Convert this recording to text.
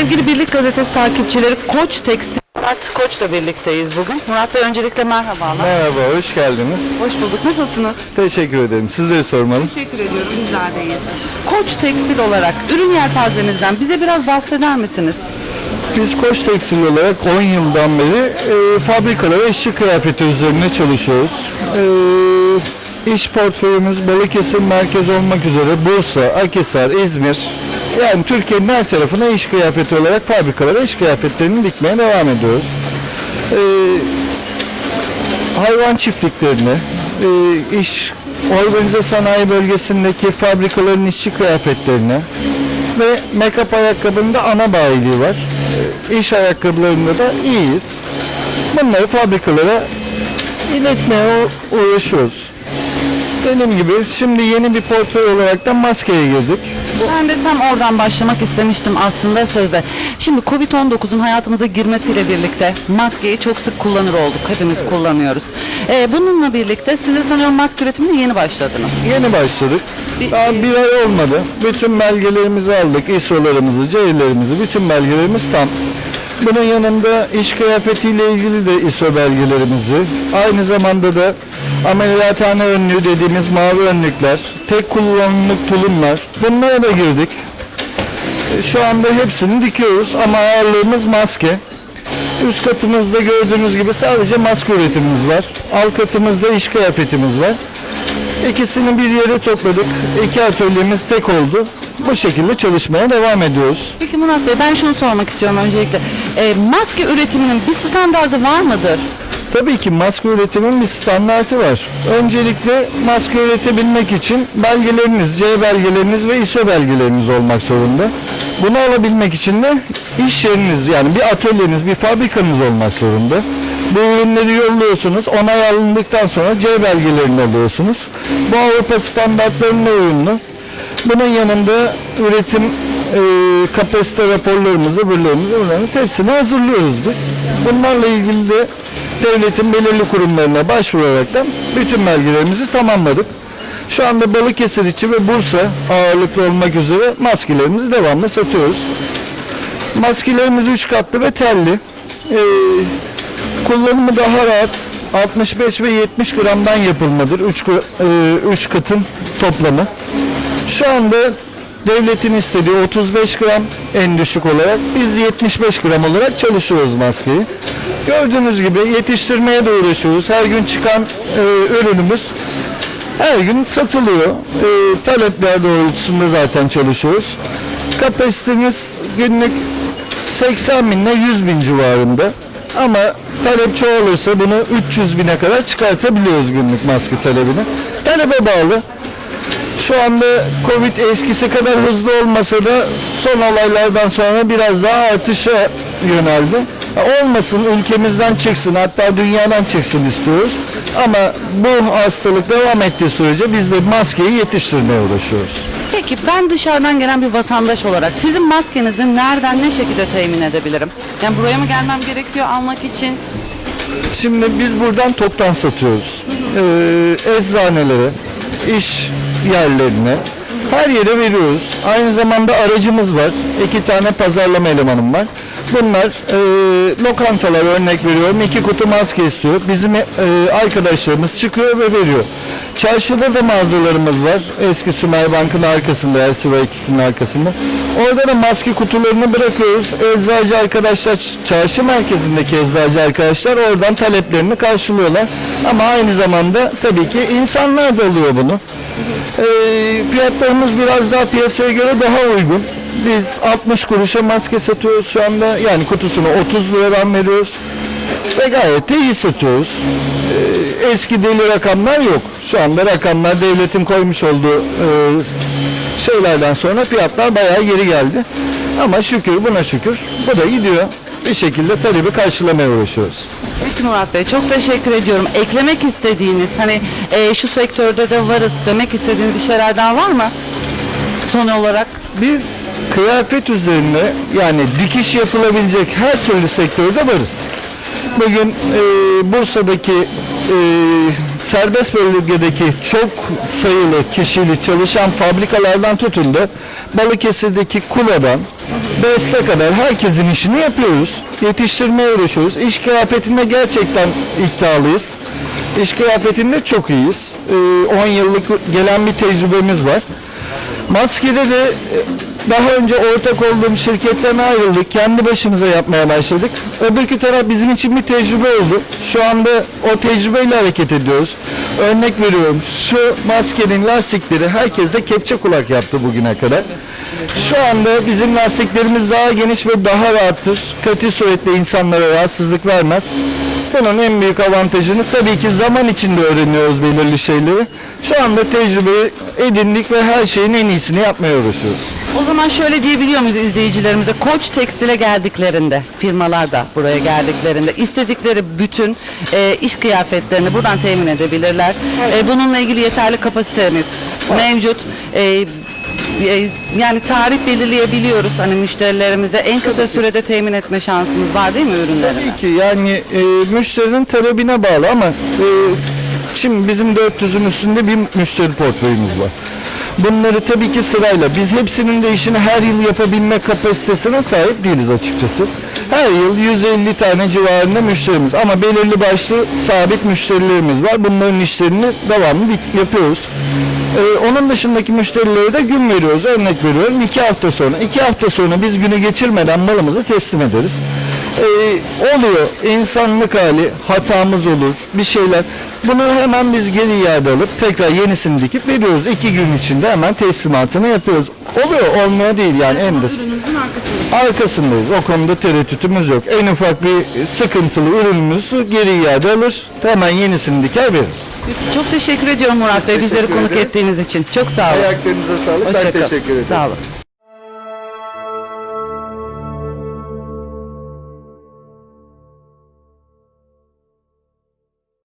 Sevgili Birlik Gazetesi takipçileri Koç Tekstil Murat Koç'la birlikteyiz bugün. Murat Bey öncelikle merhabalar. Merhaba, hoş geldiniz. Hoş bulduk. Nasılsınız? Teşekkür ederim. Sizleri sormalı. Teşekkür ediyorum. Bizler de iyiyiz. Koç Tekstil olarak ürün yelpazenizden bize biraz bahseder misiniz? Biz Koç Tekstil olarak 10 yıldan beri e, fabrikalara işçi kıyafeti üzerine çalışıyoruz. E, iş portföyümüz Balıkesir merkez olmak üzere Bursa, Akhisar, İzmir yani Türkiye'nin her tarafına iş kıyafeti olarak fabrikalara iş kıyafetlerini dikmeye devam ediyoruz. E, hayvan çiftliklerine, e, iş organize sanayi bölgesindeki fabrikaların işçi kıyafetlerine ve make-up ayakkabının da ana bayiliği var. E, iş ayakkabılarında da iyiyiz. Bunları fabrikalara iletmeye uğraşıyoruz. Dediğim gibi şimdi yeni bir portföy olarak da maskeye girdik. Ben de tam oradan başlamak istemiştim aslında sözde. Şimdi Covid-19'un hayatımıza girmesiyle birlikte maskeyi çok sık kullanır olduk. Hepimiz kullanıyoruz. Ee, bununla birlikte siz de sanıyorum maske üretimine yeni başladınız. Yeni başladık. Bir- Daha bir ay olmadı. Bütün belgelerimizi aldık. ISO'larımızı, CE'lerimizi, bütün belgelerimiz tam. Bunun yanında iş kıyafetiyle ilgili de ISO belgelerimizi, aynı zamanda da ameliyathane önlüğü dediğimiz mavi önlükler, tek kullanımlık tulumlar, bunlara da girdik. E, Şu anda hepsini dikiyoruz ama ağırlığımız maske. Üst katımızda gördüğünüz gibi sadece maske üretimimiz var. Alt katımızda iş kıyafetimiz var. İkisini bir yere topladık. İki atölyemiz tek oldu. Bu şekilde çalışmaya devam ediyoruz. Peki Murat Bey ben şunu sormak istiyorum öncelikle. Ee, maske üretiminin bir standardı var mıdır? Tabii ki maske üretimin bir standartı var. Öncelikle maske üretebilmek için belgeleriniz, C belgeleriniz ve ISO belgeleriniz olmak zorunda. Bunu alabilmek için de iş yeriniz yani bir atölyeniz, bir fabrikanız olmak zorunda. Bu ürünleri yolluyorsunuz, onay alındıktan sonra C belgelerini alıyorsunuz. Bu Avrupa standartlarına uyumlu. Bunun yanında üretim e, kapasite raporlarımızı, bölümümüzü, bunların hepsini hazırlıyoruz biz. Bunlarla ilgili de devletin belirli kurumlarına başvuraraktan bütün belgelerimizi tamamladık. Şu anda Balıkesir içi ve Bursa ağırlıklı olmak üzere maskelerimizi devamlı satıyoruz. Maskelerimiz 3 katlı ve telli. Ee, kullanımı daha rahat. 65 ve 70 gramdan yapılmadır. 3 3 katın toplamı. Şu anda devletin istediği 35 gram en düşük olarak biz 75 gram olarak çalışıyoruz maskeyi. Gördüğünüz gibi yetiştirmeye de uğraşıyoruz. Her gün çıkan e, ürünümüz her gün satılıyor. E, talepler doğrultusunda zaten çalışıyoruz. Kapasitemiz günlük 80 bin ile 100 bin civarında. Ama talep çoğalırsa bunu 300 bine kadar çıkartabiliyoruz günlük maske talebini. Talebe bağlı. Şu anda Covid eskisi kadar hızlı olmasa da son olaylardan sonra biraz daha artışa yöneldi. Olmasın ülkemizden çıksın hatta dünyadan çıksın istiyoruz. Ama bu hastalık devam ettiği sürece biz de maskeyi yetiştirmeye uğraşıyoruz. Peki ben dışarıdan gelen bir vatandaş olarak sizin maskenizi nereden ne şekilde temin edebilirim? Yani buraya mı gelmem gerekiyor almak için? Şimdi biz buradan toptan satıyoruz. Ee, eczanelere, iş yerlerine, her yere veriyoruz. Aynı zamanda aracımız var. İki tane pazarlama elemanım var. Bunlar e, lokantalar örnek veriyorum. iki kutu maske istiyor. Bizim e, arkadaşlarımız çıkıyor ve veriyor. Çarşıda da mağazalarımız var. Eski Sümer Bank'ın arkasında, Elsiva 2'nin arkasında. Orada da maske kutularını bırakıyoruz. Eczacı arkadaşlar, çarşı merkezindeki eczacı arkadaşlar oradan taleplerini karşılıyorlar. Ama aynı zamanda tabii ki insanlar da alıyor bunu. Ee, fiyatlarımız biraz daha piyasaya göre daha uygun. Biz 60 kuruşa maske satıyoruz şu anda. Yani kutusunu 30 liradan veriyoruz. Ve gayet de iyi satıyoruz. Ee, eski deli rakamlar yok. Şu anda rakamlar devletin koymuş olduğu e, şeylerden sonra fiyatlar bayağı geri geldi. Ama şükür buna şükür bu da gidiyor. Bir şekilde talebi karşılamaya uğraşıyoruz. Peki Murat Bey çok teşekkür ediyorum. Eklemek istediğiniz hani e, şu sektörde de varız demek istediğiniz bir şeyler daha var mı? Son olarak. Biz kıyafet üzerine yani dikiş yapılabilecek her türlü sektörde varız. Bugün e, Bursa'daki e, serbest bölgedeki çok sayılı kişili çalışan fabrikalardan tutun da Balıkesir'deki Kula'dan Beste kadar herkesin işini yapıyoruz. Yetiştirmeye uğraşıyoruz. İş kıyafetinde gerçekten iddialıyız. İş kıyafetinde çok iyiyiz. Ee, 10 yıllık gelen bir tecrübemiz var. Maskede de e, daha önce ortak olduğum şirketten ayrıldık. Kendi başımıza yapmaya başladık. Öbürkü taraf bizim için bir tecrübe oldu. Şu anda o tecrübeyle hareket ediyoruz. Örnek veriyorum. Şu maskenin lastikleri herkes de kepçe kulak yaptı bugüne kadar. Şu anda bizim lastiklerimiz daha geniş ve daha rahattır. Katı suretle insanlara rahatsızlık vermez. Bunun en büyük avantajını tabii ki zaman içinde öğreniyoruz belirli şeyleri. Şu anda tecrübe edindik ve her şeyin en iyisini yapmaya uğraşıyoruz. O zaman şöyle diyebiliyor muyuz izleyicilerimize? Koç Tekstil'e geldiklerinde, firmalar da buraya geldiklerinde istedikleri bütün e, iş kıyafetlerini buradan temin edebilirler. E, bununla ilgili yeterli kapasitemiz mevcut. E, yani tarih belirleyebiliyoruz hani müşterilerimize en kısa sürede temin etme şansımız var değil mi ürünlerini? Tabii ki yani e, müşterinin talebine bağlı ama e, şimdi bizim 400'ün üstünde bir müşteri portföyümüz var. Bunları tabii ki sırayla biz hepsinin de işini her yıl yapabilme kapasitesine sahip değiliz açıkçası. Her yıl 150 tane civarında müşterimiz ama belirli başlı sabit müşterilerimiz var. Bunların işlerini devamlı bit- yapıyoruz. Ee, onun dışındaki müşterilere de gün veriyoruz. Örnek veriyorum iki hafta sonra. iki hafta sonra biz günü geçirmeden malımızı teslim ederiz. Ee, oluyor insanlık hali hatamız olur bir şeyler. Bunu hemen biz geri iade alıp tekrar yenisini dikip veriyoruz. iki gün içinde hemen teslimatını yapıyoruz. Oluyor olmuyor değil yani en de arkasındayız. O konuda tereddütümüz yok. En ufak bir sıkıntılı ürünümüzü geri iade alır. Hemen yenisini diker veririz. Çok teşekkür ediyorum Murat Bey bizleri konuk ederiz. ettiğiniz için. Çok sağ olun. Ayaklarınıza sağlık. Hoşça Ben teşekkür ederim. Sağ olun.